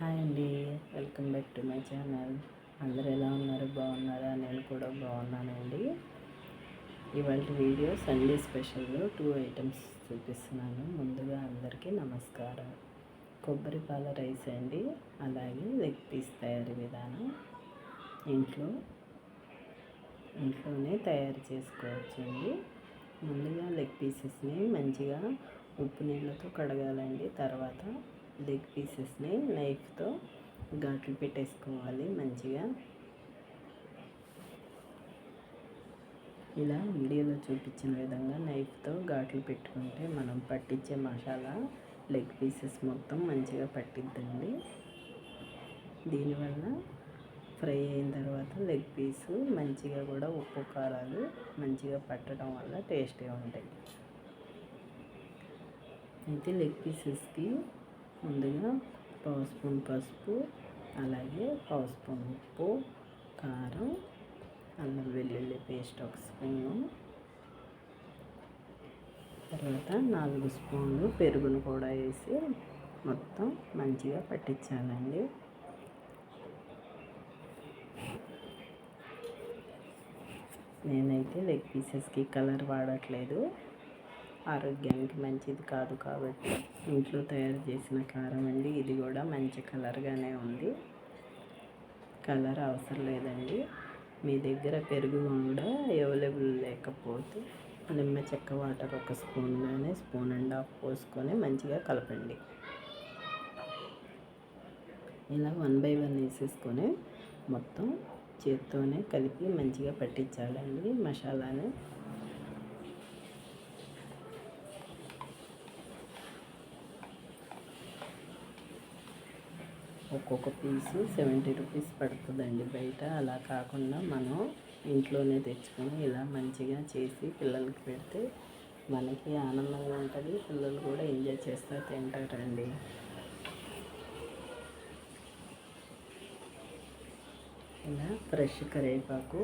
Hi అండి. Welcome back to my channel. అందరు ఎలా ఉన్నారు? బాగున్నారా? నేను కూడా బాగున్నానండి. ఇవాళ వీడియో సండే స్పెషల్లో టూ ఐటమ్స్ చూపిస్తున్నాను. ముందుగా అందరికీ నమస్కారం. కొబ్బరి పాల రైస్ అండి. అలాగే లెగ్ పీస్ తయారీ విధానం. ఇంట్లో ఇంట్లోనే తయారు చేసుకోవచ్చండి. ముందుగా లెగ్ పీసెస్ని మంచిగా ఉప్పు నీళ్ళతో కడగాలండి. తర్వాత లెగ్ పీసెస్ని నైఫ్తో ఘాట్లు పెట్టేసుకోవాలి మంచిగా. ఇలా వీడియోలో చూపించిన విధంగా నైఫ్తో ఘాట్లు పెట్టుకుంటే మనం పట్టించే మసాలా లెగ్ పీసెస్ మొత్తం మంచిగా పట్టిద్దండి. దీనివల్ల ఫ్రై అయిన తర్వాత లెగ్ పీసు మంచిగా కూడా ఉప్పు కారాలు మంచిగా పట్టడం వల్ల టేస్టీగా ఉంటాయి. అయితే లెగ్ పీసెస్కి ముందుగా పావు స్పూన్ పసుపు అలాగే పావు స్పూన్ ఉప్పు కారం అల్లం వెల్లుల్లి పేస్ట్ ఒక స్పూను. తర్వాత నాలుగు స్పూన్లు పెరుగును కూడా వేసి మొత్తం మంచిగా పట్టించాలండి. నేనైతే లెగ్ పీసెస్కి కలర్ వాడట్లేదు. ఆరోగ్యానికి మంచిది కాదు కాబట్టి ఇంట్లో తయారు చేసిన కారం అండి. ఇది కూడా మంచి కలర్గానే ఉంది. కలర్ అవసరం లేదండి. మీ దగ్గర పెరుగు కూడా అవైలబుల్ లేకపోతే నిమ్మ చెక్క వాటర్ ఒక స్పూన్ కానీ స్పూన్ అండ్ హాఫ్ పోసుకొని మంచిగా కలపండి. ఇలా వన్ బై వన్ వేసేసుకొని మొత్తం చేత్తోనే కలిపి మంచిగా పట్టించాలండి. మసాలాని ఒక్కొక్క పీసు సెవెంటీ రూపీస్ పడుతుందండి బయట. అలా కాకుండా మనం ఇంట్లోనే తెచ్చుకొని ఇలా మంచిగా చేసి పిల్లలకి పెడితే మనకి ఆనందంగా ఉంటుంది. పిల్లలు కూడా ఎంజాయ్ చేస్తూ తింటారండి. ఇలా ఫ్రెష్ కరివేపాకు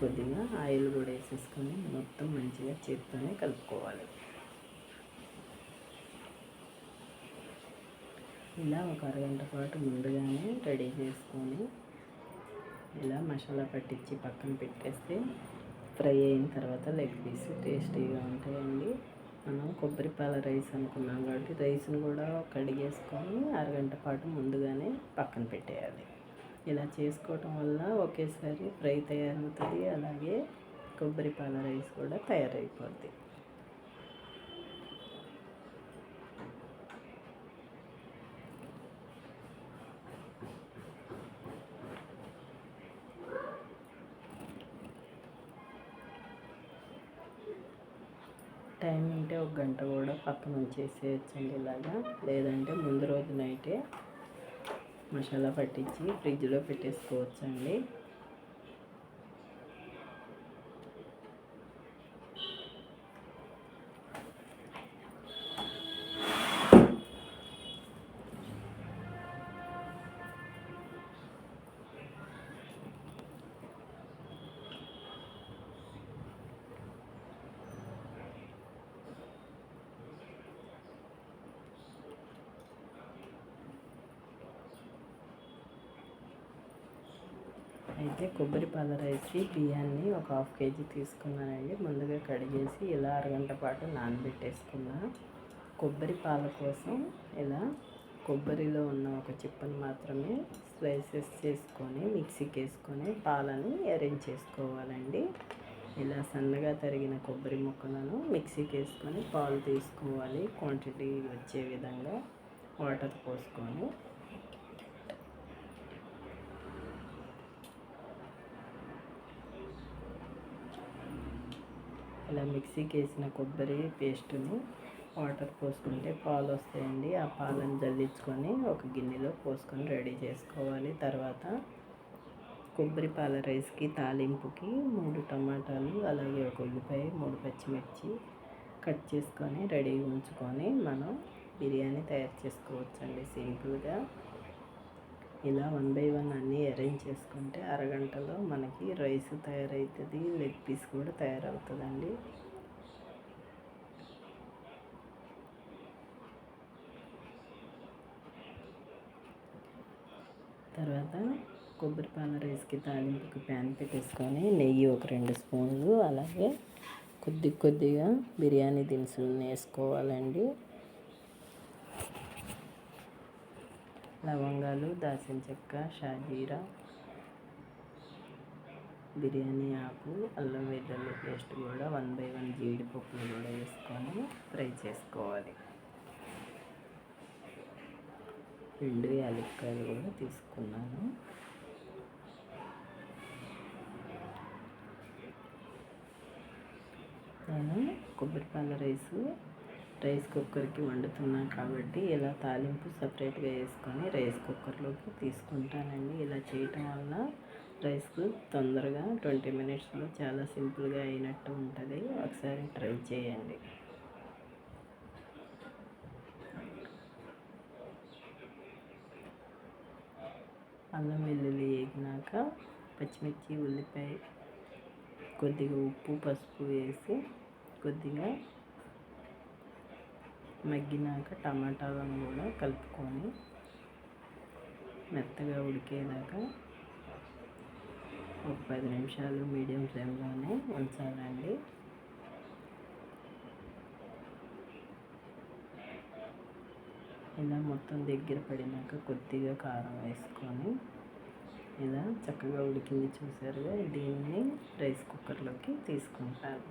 కొద్దిగా ఆయిల్ కూడా వేసేసుకొని మొత్తం మంచిగా చేత్తోనే కలుపుకోవాలి. ఇలా ఒక అరగంట పాటు ముందుగానే రెడీ చేసుకొని ఇలా మసాలా పట్టించి పక్కన పెట్టేస్తే ఫ్రై అయిన తర్వాత లెగ్ పీస్ టేస్టీగా ఉంటాయండి. మనం కొబ్బరి పాల రైస్ అనుకున్నాం కాబట్టి రైస్ని కూడా కడిగేసుకొని అరగంట పాటు ముందుగానే పక్కన పెట్టేయాలి. ఇలా చేసుకోవటం వల్ల ఒకేసారి ఫ్రై తయారవుతుంది అలాగే కొబ్బరి పాల రైస్ కూడా తయారైపోద్ది. టైం ఉంటే ఒక గంట కూడా పక్కన ఉంచేసేయచ్చండి ఇలాగా. లేదంటే ముందు రోజు నైటే మసాలా పట్టించి ఫ్రిడ్జ్లో పెట్టేసుకోవచ్చండి. అయితే కొబ్బరి పాల బియ్యాన్ని ఒక హాఫ్ కేజీ తీసుకున్నానండి ముందుగా కడిగేసి ఇలా అరగంట పాటు నానబెట్టేసుకున్నా. కొబ్బరి పాల కోసం ఇలా కొబ్బరిలో ఉన్న ఒక చిప్పను మాత్రమే స్లైసెస్ చేసుకొని మిక్సీకి వేసుకొని పాలని అరేంజ్ చేసుకోవాలండి. ఇలా సన్నగా తరిగిన కొబ్బరి ముక్కలను మిక్సీకి వేసుకొని పాలు తీసుకోవాలి. క్వాంటిటీ వచ్చే విధంగా వాటర్ పోసుకొని. ఇలా మిక్సీకి వేసిన కొబ్బరి పేస్టుని వాటర్ పోసుకుంటే పాలు వస్తాయండి. ఆ పాలను జల్లించుకొని ఒక గిన్నెలో పోసుకొని రెడీ చేసుకోవాలి. తర్వాత కొబ్బరి పాల రైస్కి తాలింపుకి మూడు టమాటాలు అలాగే ఒక ఉల్లిపాయ మూడు పచ్చిమిర్చి కట్ చేసుకొని రెడీ ఉంచుకొని మనం బిర్యానీ తయారు చేసుకోవచ్చండి. సింపుల్గా ఇలా వన్ బై వన్ అన్నీ అరేంజ్ చేసుకుంటే అరగంటలో మనకి రైస్ తయారవుతుంది లెగ్ పీస్ కూడా తయారవుతుందండి. తర్వాత కొబ్బరి పాల రైస్కి తాలింపుకి ప్యాన్ పెట్టేసుకొని నెయ్యి ఒక రెండు స్పూన్లు అలాగే కొద్ది కొద్దిగా బిర్యానీ దినుసులు వేసుకోవాలండి. లవంగాలు దాల్చిన చెక్క షాజీరా బిర్యానీ ఆకు అల్లం వెల్లుల్లి పేస్ట్ కూడా వన్ బై వన్ జీడిపప్పులు కూడా వేసుకొని ఫ్రై చేసుకోవాలి. రెండు యాలక్కాయలు కూడా తీసుకున్నాను. నేను కొబ్బరిపాల రైసు రైస్ కుక్కర్కి వండుతున్నాను కాబట్టి ఇలా తాలింపు సపరేట్గా వేసుకొని రైస్ కుక్కర్లోకి తీసుకుంటానండి. ఇలా చేయటం వల్ల రైస్ తొందరగా ట్వంటీ మినిట్స్లో చాలా సింపుల్గా అయినట్టు ఉంటుంది. ఒకసారి ట్రై చేయండి. అల్లం వెల్లుల్లి వేగినాక పచ్చిమిర్చి ఉల్లిపాయ కొద్దిగా ఉప్పు పసుపు వేసి కొద్దిగా మగ్గినాక టమాటాలను కూడా కలుపుకొని మెత్తగా ఉడికేదాకా ఒక పది నిమిషాలు మీడియం ఫ్లేమ్లోనే ఉంచాలండి. ఇలా మొత్తం దగ్గర పడినాక కొద్దిగా కారం వేసుకొని ఇలా చక్కగా ఉడికింది చూసారుగా దీన్ని రైస్ కుక్కర్లోకి తీసుకుంటారు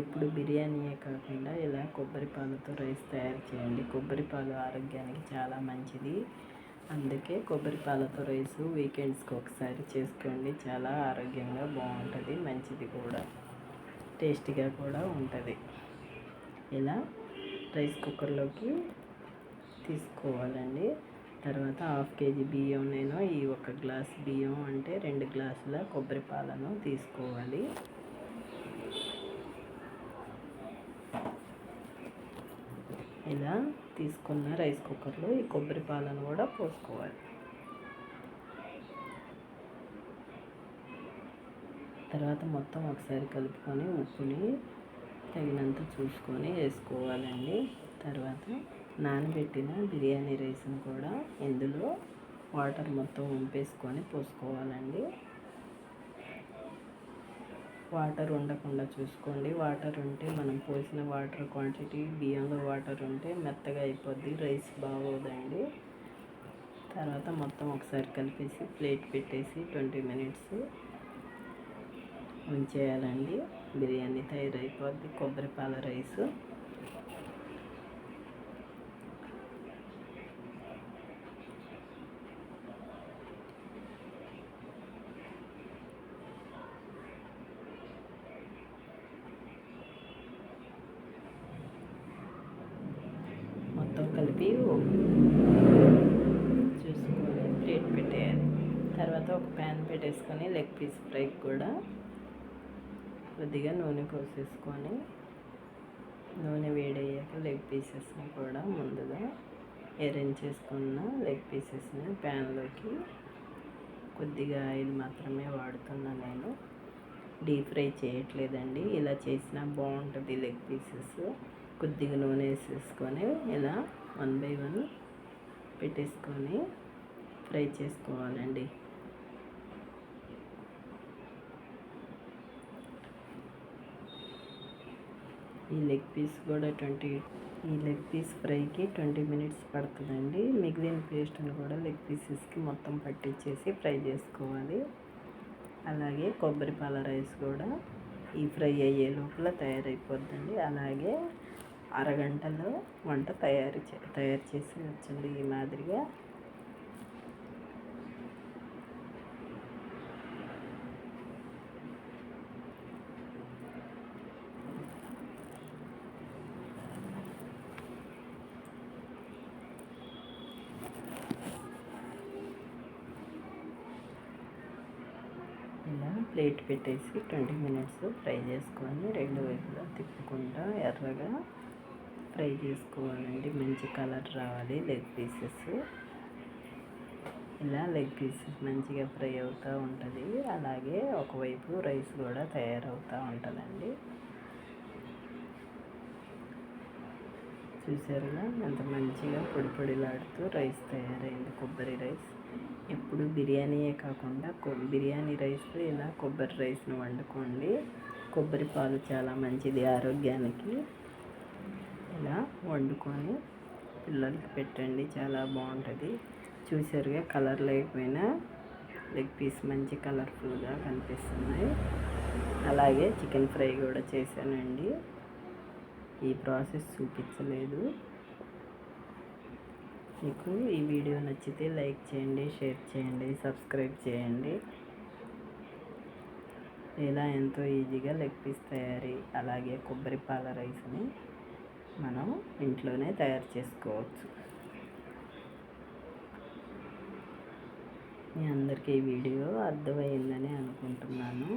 ఎప్పుడు బిర్యానీయే కాకుండా ఇలా కొబ్బరి పాలతో రైస్ తయారు చేయండి. కొబ్బరి పాలు ఆరోగ్యానికి చాలా మంచిది. అందుకే కొబ్బరి పాలతో రైస్ వీకెండ్స్కి ఒకసారి చేసుకోండి. చాలా ఆరోగ్యంగా బాగుంటుంది. మంచిది కూడా. టేస్టీగా కూడా ఉంటుంది. ఇలా రైస్ కుక్కర్లోకి తీసుకోవాలండి. తర్వాత హాఫ్ కేజీ బియ్యం నేను ఈ ఒక గ్లాస్ బియ్యం అంటే రెండు గ్లాసుల కొబ్బరి పాలను తీసుకోవాలి. ఇలా తీసుకున్న రైస్ కుక్కర్లో ఈ కొబ్బరి పాలను కూడా పోసుకోవాలి. తర్వాత మొత్తం ఒకసారి కలుపుకొని ఉప్పుని తగినంత చూసుకొని వేసుకోవాలండి. తర్వాత నానబెట్టిన బిర్యానీ రైస్ని కూడా ఇందులో వాటర్ మొత్తం ఉంపేసుకొని పోసుకోవాలండి. వాటర్ ఉండకుండా చూసుకోండి. వాటర్ ఉంటే మనం పోసిన వాటర్ క్వాంటిటీ బియ్యంలో వాటర్ ఉంటే మెత్తగా అయిపోద్ది రైస్ బాగోదండి. తర్వాత మొత్తం ఒకసారి కలిపేసి ప్లేట్ పెట్టేసి ట్వంటీ మినిట్స్ ఉంచేయాలండి. బిర్యానీ తయారైపోద్ది కొబ్బరి పాల రైస్ మొత్తం చూసుకొని ప్లేట్ పెట్టేయాలి. తర్వాత ఒక ప్యాన్ పెట్టేసుకొని లెగ్ పీస్ ఫ్రైకి కూడా కొద్దిగా నూనె పోసేసుకొని నూనె వేడయ్యాక లెగ్ పీసెస్ని కూడా ముందుగా అరేంజ్ చేసుకున్న లెగ్ పీసెస్ని ప్యాన్లోకి కొద్దిగా ఆయిల్ మాత్రమే వాడుతున్నా నేను. డీప్ ఫ్రై చేయట్లేదండి. ఇలా చేసినా బాగుంటుంది లెగ్ పీసెస్. కొద్దిగా నూనె వేసేసుకొని ఇలా వన్ బై వన్ పెట్టేసుకొని ఫ్రై చేసుకోవాలండి. ఈ లెగ్ పీస్ కూడా ట్వంటీ ఈ లెగ్ పీస్ ఫ్రైకి ట్వంటీ మినిట్స్ పడుతుందండి. మిగిలిన పేస్ట్ని కూడా లెగ్ పీసెస్కి మొత్తం పట్టించేసి ఫ్రై చేసుకోవాలి. అలాగే కొబ్బరి పాల రైస్ కూడా ఈ ఫ్రై అయ్యే లోపల తయారైపోద్దండి. అలాగే అరగంటలో వంట తయారు చే తయారు చేసి వచ్చింది ఈ మాదిరిగా. ఇలా ప్లేట్ పెట్టేసి ట్వంటీ మినిట్స్ ఫ్రై చేసుకొని రెండు వైపులా తిప్పుకుంటా ఎర్రగా ఫ్రై చేసుకోవాలండి. మంచి కలర్ రావాలి లెగ్ పీసెస్ ఇలా లెగ్ పీసెస్ మంచిగా ఫ్రై అవుతూ ఉంటుంది. అలాగే ఒకవైపు రైస్ కూడా తయారవుతూ ఉంటుందండి. చూసారుగా? ఎంత మంచిగా పొడి పొడిలాడుతూ రైస్ తయారైంది కొబ్బరి రైస్. ఎప్పుడు బిర్యానీయే కాకుండా బిర్యానీ రైస్ ఇలా కొబ్బరి రైస్ను వండుకోండి. కొబ్బరి పాలు చాలా మంచిది ఆరోగ్యానికి. ఇలా వండుకొని పిల్లలకి పెట్టండి. చాలా బాగుంటుంది. చూసారుగా కలర్ లేకపోయినా లెగ్ పీస్ మంచి కలర్ఫుల్గా కనిపిస్తున్నాయి. అలాగే చికెన్ ఫ్రై కూడా చేశానండి. ఈ ప్రాసెస్ చూపించలేదు. మీకు ఈ వీడియో నచ్చితే లైక్ చేయండి షేర్ చేయండి సబ్స్క్రైబ్ చేయండి. ఇలా ఎంతో ఈజీగా లెగ్ పీస్ తయారీ అలాగే కొబ్బరి పాల రైస్ని మనం ఇంట్లోనే తయారు చేసుకోవచ్చు. మీ అందరికీ ఈ వీడియో అర్థమైందని అనుకుంటున్నాను.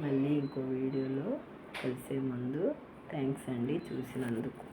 మళ్ళీ ఇంకో వీడియోలో కలిసే ముందు థ్యాంక్స్ అండి చూసినందుకు.